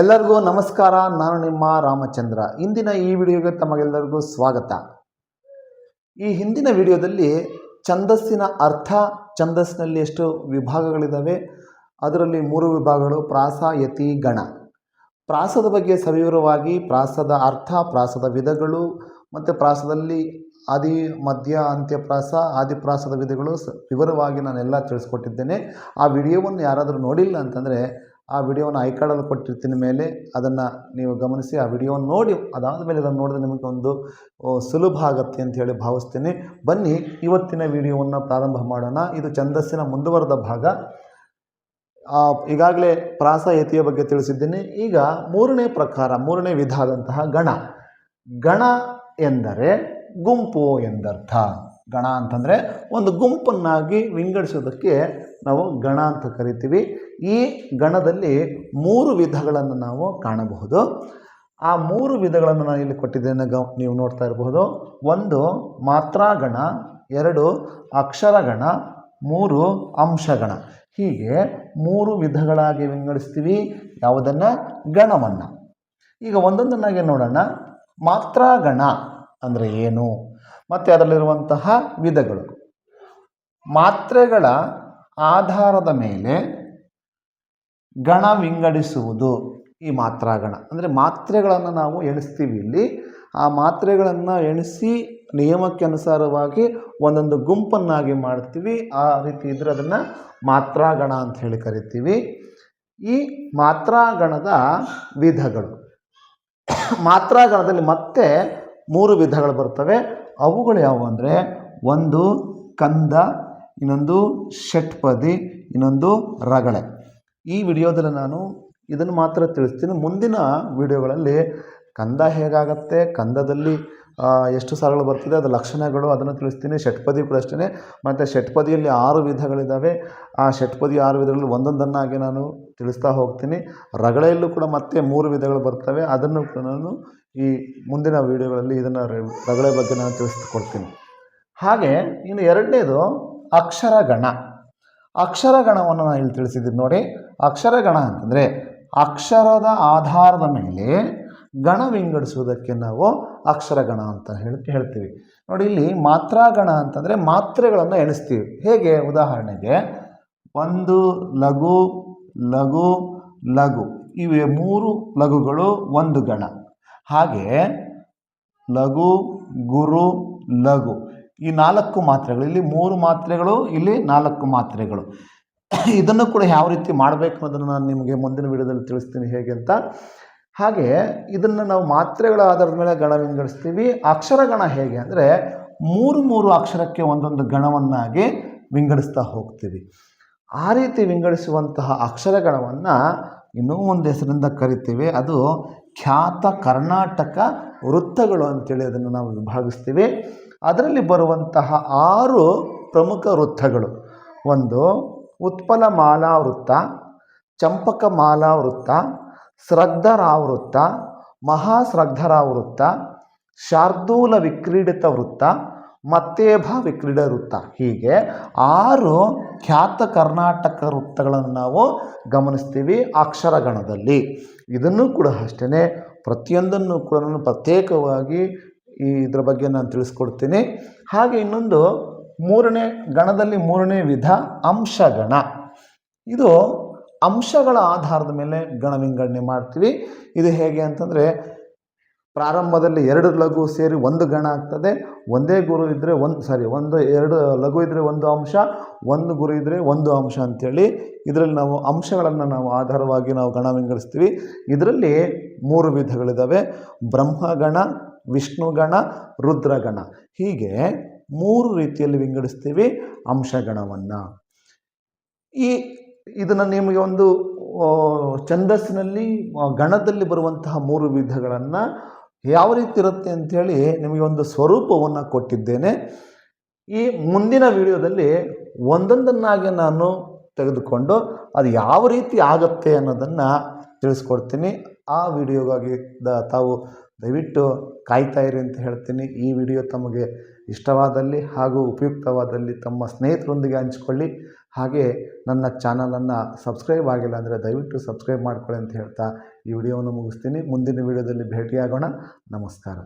ಎಲ್ಲರಿಗೂ ನಮಸ್ಕಾರ. ನಾನು ನಿಮ್ಮ ರಾಮಚಂದ್ರ. ಇಂದಿನ ಈ ವಿಡಿಯೋಗೆ ತಮಗೆಲ್ಲರಿಗೂ ಸ್ವಾಗತ. ಈ ಹಿಂದಿನ ವಿಡಿಯೋದಲ್ಲಿ ಛಂದಸ್ಸಿನ ಅರ್ಥ, ಛಂದಸ್ಸಿನಲ್ಲಿ ಎಷ್ಟು ವಿಭಾಗಗಳಿದ್ದಾವೆ ಅದರಲ್ಲಿ ಮೂರು ವಿಭಾಗಗಳು ಪ್ರಾಸ, ಯತಿ, ಗಣ. ಪ್ರಾಸದ ಬಗ್ಗೆ ಸವಿವರವಾಗಿ ಪ್ರಾಸದ ಅರ್ಥ, ಪ್ರಾಸದ ವಿಧಗಳು ಮತ್ತು ಪ್ರಾಸದಲ್ಲಿ ಆದಿ, ಮಧ್ಯ, ಅಂತ್ಯ ಪ್ರಾಸ ಆದಿಪ್ರಾಸದ ವಿಧಗಳು ವಿವರವಾಗಿ ನಾನೆಲ್ಲ ತಿಳಿಸ್ಕೊಟ್ಟಿದ್ದೇನೆ. ಆ ವಿಡಿಯೋವನ್ನು ಯಾರಾದರೂ ನೋಡಿಲ್ಲ ಅಂತಂದರೆ ಆ ವಿಡಿಯೋವನ್ನು ಐಕಾರ್ಡಲ್ಲಿ ಕೊಟ್ಟಿರ್ತೀನಿ ಮೇಲೆ ಅದನ್ನು ನೀವು ಗಮನಿಸಿ ಆ ವಿಡಿಯೋ ನೋಡಿ ಅದಾದ ಮೇಲೆ ಅದನ್ನು ನೋಡಿದ್ರೆ ನಿಮಗೆ ಒಂದು ಸುಲಭ ಆಗತ್ತೆ ಅಂತ ಹೇಳಿ ಭಾವಿಸ್ತೀನಿ. ಬನ್ನಿ, ಇವತ್ತಿನ ವಿಡಿಯೋವನ್ನು ಪ್ರಾರಂಭ ಮಾಡೋಣ. ಇದು ಛಂದಸ್ಸಿನ ಮುಂದುವರೆದ ಭಾಗ. ಈಗಾಗಲೇ ಪ್ರಾಸ ಯತಿಯ ಬಗ್ಗೆ ತಿಳಿಸಿದ್ದೀನಿ. ಈಗ ಮೂರನೇ ಪ್ರಕಾರ, ಮೂರನೇ ವಿಧ ಆದಂತಹ ಗಣ. ಗಣ ಎಂದರೆ ಗುಂಪು ಎಂದರ್ಥ. ಗಣ ಅಂತಂದರೆ ಒಂದು ಗುಂಪನ್ನಾಗಿ ವಿಂಗಡಿಸೋದಕ್ಕೆ ನಾವು ಗಣ ಅಂತ ಕರಿತೀವಿ. ಈ ಗಣದಲ್ಲಿ ಮೂರು ವಿಧಗಳನ್ನು ನಾವು ಕಾಣಬಹುದು. ಆ ಮೂರು ವಿಧಗಳನ್ನು ನಾನು ಇಲ್ಲಿ ಕೊಟ್ಟಿದ್ದೇನೆ ನೀವು ನೋಡ್ತಾ ಇರಬಹುದು. ಒಂದು ಮಾತ್ರಾಗಣ, ಎರಡು ಅಕ್ಷರಗಣ, ಮೂರು ಅಂಶಗಣ. ಹೀಗೆ ಮೂರು ವಿಧಗಳಾಗಿ ವಿಂಗಡಿಸ್ತೀವಿ. ಯಾವುದನ್ನು? ಗಣವನ್ನು. ಈಗ ಒಂದೊಂದನ್ನಾಗೆ ನೋಡೋಣ. ಮಾತ್ರಾಗಣ ಅಂದರೆ ಏನು? ಮತ್ತು ಅದರಲ್ಲಿರುವಂತಹ ವಿಧಗಳು. ಮಾತ್ರೆಗಳ ಆಧಾರದ ಮೇಲೆ ಗಣ ವಿಂಗಡಿಸುವುದು ಈ ಮಾತ್ರಾಗಣ. ಅಂದರೆ ಮಾತ್ರೆಗಳನ್ನು ನಾವು ಎಣಿಸ್ತೀವಿ ಇಲ್ಲಿ. ಆ ಮಾತ್ರೆಗಳನ್ನು ಎಣಿಸಿ ನಿಯಮಕ್ಕೆ ಅನುಸಾರವಾಗಿ ಒಂದೊಂದು ಗುಂಪನ್ನಾಗಿ ಮಾಡ್ತೀವಿ. ಆ ರೀತಿ ಇದ್ರೆ ಅದನ್ನು ಮಾತ್ರಾಗಣ ಅಂತ ಹೇಳಿ ಕರಿತೀವಿ. ಈ ಮಾತ್ರಾಗಣದ ವಿಧಗಳು. ಮಾತ್ರಾಗಣದಲ್ಲಿ ಮತ್ತೆ ಮೂರು ವಿಧಗಳು ಬರ್ತವೆ. ಅವುಗಳು ಯಾವುವು ಅಂದರೆ ಒಂದು ಕಂದ, ಇನ್ನೊಂದು ಷಟ್ಪದಿ, ಇನ್ನೊಂದು ರಗಳೆ. ಈ ವಿಡಿಯೋದಲ್ಲಿ ನಾನು ಇದನ್ನು ಮಾತ್ರ ತಿಳಿಸ್ತೀನಿ. ಮುಂದಿನ ವಿಡಿಯೋಗಳಲ್ಲಿ ಕಂದ ಹೇಗಾಗತ್ತೆ? ಕಂದದಲ್ಲಿ ಎಷ್ಟು ಸಾಲುಗಳು ಬರ್ತದೆ? ಅದರ ಲಕ್ಷಣಗಳು, ಅದನ್ನು ತಿಳಿಸ್ತೀನಿ. ಷಟ್ಪದಿ ಕೂಡ ಅಷ್ಟೇ ಮತ್ತು ಷಟ್ಪದಿಯಲ್ಲಿ ಆರು ವಿಧಗಳಿದ್ದಾವೆ ಆ ಷಟ್ಪದಿ ಆರು ವಿಧಗಳಲ್ಲಿ ಒಂದೊಂದನ್ನಾಗಿ ನಾನು ತಿಳಿಸ್ತಾ ಹೋಗ್ತೀನಿ. ರಗಳೆಯಲ್ಲೂ ಕೂಡ ಮತ್ತೆ ಮೂರು ವಿಧಗಳು ಬರ್ತವೆ. ಅದನ್ನು ಕೂಡ ನಾನು ಈ ಮುಂದಿನ ವಿಡಿಯೋಗಳಲ್ಲಿ ಇದನ್ನು ರಗಳೆ ಬಗ್ಗೆ ನಾನು ತಿಳಿಸ್ಕೊಡ್ತೀನಿ. ಹಾಗೆ, ಇನ್ನು ಎರಡನೇದು ಅಕ್ಷರಗಣ. ಅಕ್ಷರಗಣವನ್ನು ನಾನು ಇಲ್ಲಿ ತಿಳಿಸಿದ್ದೀನಿ ನೋಡಿ. ಅಕ್ಷರಗಣ ಅಂತಂದರೆ ಅಕ್ಷರದ ಆಧಾರದ ಮೇಲೆ ಗಣ ವಿಂಗಡಿಸುವುದಕ್ಕೆ ನಾವು ಅಕ್ಷರಗಣ ಅಂತ ಹೇಳಿ, ಹೇಳ್ತೀವಿ. ನೋಡಿ ಇಲ್ಲಿ ಮಾತ್ರಾಗಣ ಅಂತಂದರೆ ಮಾತ್ರೆಗಳನ್ನು ಎಣಿಸ್ತೀವಿ. ಹೇಗೆ? ಉದಾಹರಣೆಗೆ ಒಂದು ಲಘು ಲಘು ಲಘು. ಇವೆ ಮೂರು ಲಘುಗಳು ಒಂದು ಗಣ. ಹಾಗೆ ಲಘು, ಗುರು, ಲಘು. ಈ ನಾಲ್ಕು ಮಾತ್ರೆಗಳು, ಇಲ್ಲಿ ಮೂರು ಮಾತ್ರೆಗಳು, ಇಲ್ಲಿ ನಾಲ್ಕು ಮಾತ್ರೆಗಳು. ಇದನ್ನು ಕೂಡ ಯಾವ ರೀತಿ ಮಾಡಬೇಕು ಅನ್ನೋದನ್ನು ನಾನು ನಿಮಗೆ ಮುಂದಿನ ವಿಡಿಯೋದಲ್ಲಿ ತಿಳಿಸ್ತೀನಿ ಹೇಗೆ ಅಂತ. ಹಾಗೆ ಇದನ್ನು ನಾವು ಮಾತ್ರೆಗಳ ಆಧಾರದ ಮೇಲೆ ಗಣ ವಿಂಗಡಿಸ್ತೀವಿ. ಅಕ್ಷರಗಣ ಹೇಗೆ ಅಂದರೆ ಮೂರು ಮೂರು ಅಕ್ಷರಕ್ಕೆ ಒಂದೊಂದು ಗಣವನ್ನಾಗಿ ವಿಂಗಡಿಸ್ತಾ ಹೋಗ್ತೀವಿ. ಆ ರೀತಿ ವಿಂಗಡಿಸುವಂತಹ ಅಕ್ಷರಗಣವನ್ನು ಇನ್ನೂ ಒಂದು ಹೆಸರಿಂದ ಕರಿತೀವಿ. ಅದು ಖ್ಯಾತ ಕರ್ನಾಟಕ ವೃತ್ತಗಳು ಅಂತೇಳಿ ಅದನ್ನು ನಾವು ವಿಭಾಗಿಸ್ತೀವಿ. ಅದರಲ್ಲಿ ಬರುವಂತಹ ಆರು ಪ್ರಮುಖ ವೃತ್ತಗಳು. ಒಂದು ಉತ್ಪಲ ಮಾಲಾ ವೃತ್ತ ಚಂಪಕ ಮಾಲಾ ವೃತ್ತ ಸ್ರಗ್ಧರಾವೃತ್ತ ಮಹಾಸ್ರಗ್ಧರಾವೃತ್ತ ಶಾರ್ದೂಲ ವಿಕ್ರೀಡಿತ ವೃತ್ತ ಮತ್ತೇಭ ವಿಕ್ರೀಡ ವೃತ್ತ ಹೀಗೆ ಆರು ಖ್ಯಾತ ಕರ್ನಾಟಕ ವೃತ್ತಗಳನ್ನು ನಾವು ಗಮನಿಸ್ತೀವಿ ಅಕ್ಷರಗಣದಲ್ಲಿ. ಇದನ್ನು ಕೂಡ ಅಷ್ಟೇ ಪ್ರತಿಯೊಂದನ್ನು ಕೂಡ ನಾನು ಪ್ರತ್ಯೇಕವಾಗಿ ಈ ಇದರ ಬಗ್ಗೆ ನಾನು ತಿಳಿಸ್ಕೊಡ್ತೀನಿ. ಹಾಗೆ ಇನ್ನೊಂದು ಮೂರನೇ, ಗಣದಲ್ಲಿ ಮೂರನೇ ವಿಧ ಅಂಶಗಣ. ಇದು ಅಂಶಗಳ ಆಧಾರದ ಮೇಲೆ ಗಣ ವಿಂಗಡಣೆ ಮಾಡ್ತೀವಿ. ಇದು ಹೇಗೆ ಅಂತಂದರೆ, ಪ್ರಾರಂಭದಲ್ಲಿ ಎರಡು ಲಘು ಸೇರಿ ಒಂದು ಗಣ ಆಗ್ತದೆ. ಒಂದೇ ಗುರು ಇದ್ದರೆ ಒಂದು ಸಾರಿ ಒಂದು, ಎರಡು ಲಘು ಇದ್ದರೆ ಒಂದು ಅಂಶ, ಒಂದು ಗುರು ಇದ್ದರೆ ಒಂದು ಅಂಶ ಅಂಥೇಳಿ ಇದರಲ್ಲಿ ನಾವು ಅಂಶಗಳನ್ನು ನಾವು ಆಧಾರವಾಗಿ ನಾವು ಗಣ ವಿಂಗಡಿಸ್ತೀವಿ ಇದರಲ್ಲಿ ಮೂರು ವಿಧಗಳಿದ್ದಾವೆ ಬ್ರಹ್ಮಗಣ, ವಿಷ್ಣುಗಣ, ರುದ್ರಗಣ. ಹೀಗೆ ಮೂರು ರೀತಿಯಲ್ಲಿ ವಿಂಗಡಿಸ್ತೀವಿ ಅಂಶಗಣವನ್ನು. ಈ ಇದನ್ನು ನಿಮಗೆ ಒಂದು ಛಂದಸ್ಸಿನಲ್ಲಿ ಗಣದಲ್ಲಿ ಬರುವಂತಹ ಮೂರು ವಿಧಗಳನ್ನು ಯಾವ ರೀತಿ ಇರುತ್ತೆ ಅಂಥೇಳಿ ನಿಮಗೆ ಒಂದು ಸ್ವರೂಪವನ್ನು ಕೊಟ್ಟಿದ್ದೇನೆ. ಈ ಮುಂದಿನ ವಿಡಿಯೋದಲ್ಲಿ ಒಂದೊಂದನ್ನಾಗಿ ನಾನು ತೆಗೆದುಕೊಂಡು ಅದು ಯಾವ ರೀತಿ ಆಗುತ್ತೆ ಅನ್ನೋದನ್ನು ತಿಳಿಸ್ಕೊಡ್ತೀನಿ. ಆ ವಿಡಿಯೋಗಾಗಿ ದ, ತಾವು ದಯವಿಟ್ಟು ಕಾಯ್ತಾ ಇರಿ ಅಂತ ಹೇಳ್ತೀನಿ. ಈ ವಿಡಿಯೋ ತಮಗೆ ಇಷ್ಟವಾದಲ್ಲಿ ಹಾಗೂ ಉಪಯುಕ್ತವಾದಲ್ಲಿ ತಮ್ಮ ಸ್ನೇಹಿತರೊಂದಿಗೆ ಹಂಚಿಕೊಳ್ಳಿ. ಹಾಗೆ ನನ್ನ ಚಾನಲನ್ನು ಸಬ್ಸ್ಕ್ರೈಬ್ ಆಗಿಲ್ಲ ಅಂದರೆ ದಯವಿಟ್ಟು ಸಬ್ಸ್ಕ್ರೈಬ್ ಮಾಡ್ಕೊಳ್ಳಿ ಅಂತ ಹೇಳ್ತಾ ಈ ವಿಡಿಯೋವನ್ನು ಮುಗಿಸ್ತೀನಿ. ಮುಂದಿನ ವಿಡಿಯೋದಲ್ಲಿ ಭೇಟಿಯಾಗೋಣ. ನಮಸ್ಕಾರ.